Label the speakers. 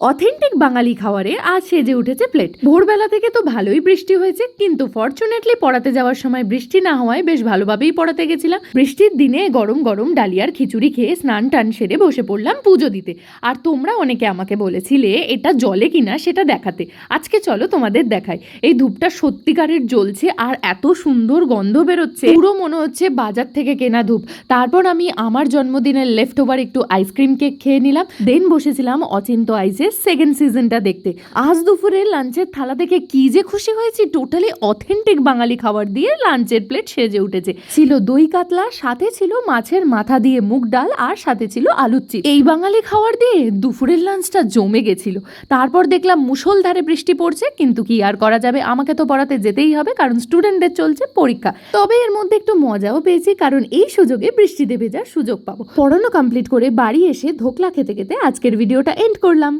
Speaker 1: Authentic বাঙালি খাবারে আজ সেজে উঠেছে প্লেট। ভোরবেলা থেকে তো ভালোই বৃষ্টি হয়েছে, কিন্তু ফরচুনেটলি পড়াতে যাওয়ার সময় বৃষ্টি না হওয়ায় বেশ ভালোভাবেই পড়াতে গেছিলাম। বৃষ্টির দিনে গরম গরম ডালিয়ার খিচুড়ি খেয়ে স্নান টান সেরে বসে পড়লাম পুজো দিতে। আর তোমরা অনেকে আমাকে বলেছিলে, এটা জলে কিনা সেটা দেখাতে। আজকে চলো তোমাদের দেখাই। এই ধূপটা সত্যিকারের জ্বলছে আর এত সুন্দর গন্ধ বেরোচ্ছে। পুরো মনে হচ্ছে বাজার থেকে কেনা ধূপ। তারপর আমি আমার জন্মদিনের লেফট ওভার একটু আইসক্রিম কেক খেয়ে নিলাম। দেন বসেছিলাম অচিন্ত আইসের সেকেন্ড সিজনটা দেখতে। আজ দুপুরে লাঞ্চের থালা দেখে কি যে খুশি হয়েছি টোটালি অথেন্টিক বাঙালি খাবার দিয়ে লাঞ্চের প্লেট সেজে উঠেছে। ছিল দই কাতলা, সাথে ছিল মাছের মাথা দিয়ে মুগ ডাল, আর সাথে ছিল আলুর চিপ। এই বাঙালি খাবার দিয়ে দুপুরের লাঞ্চটা জমে গেছিল। তারপর দেখলাম মুষলধারে বৃষ্টি পড়ছে, কিন্তু কি আর করা যাবে? আমাকে তো পড়াতে যেতেই হবে, কারণ স্টুডেন্টদের চলছে পরীক্ষা। তবে এর মধ্যে একটু মজাও পেয়েছি, কারণ এই সুযোগে বৃষ্টিতে ভেজার সুযোগ পাবো। পড়ানো কমপ্লিট করে বাড়ি এসে ধোকলা খেতে খেতে আজকের ভিডিওটা এন্ড করলাম।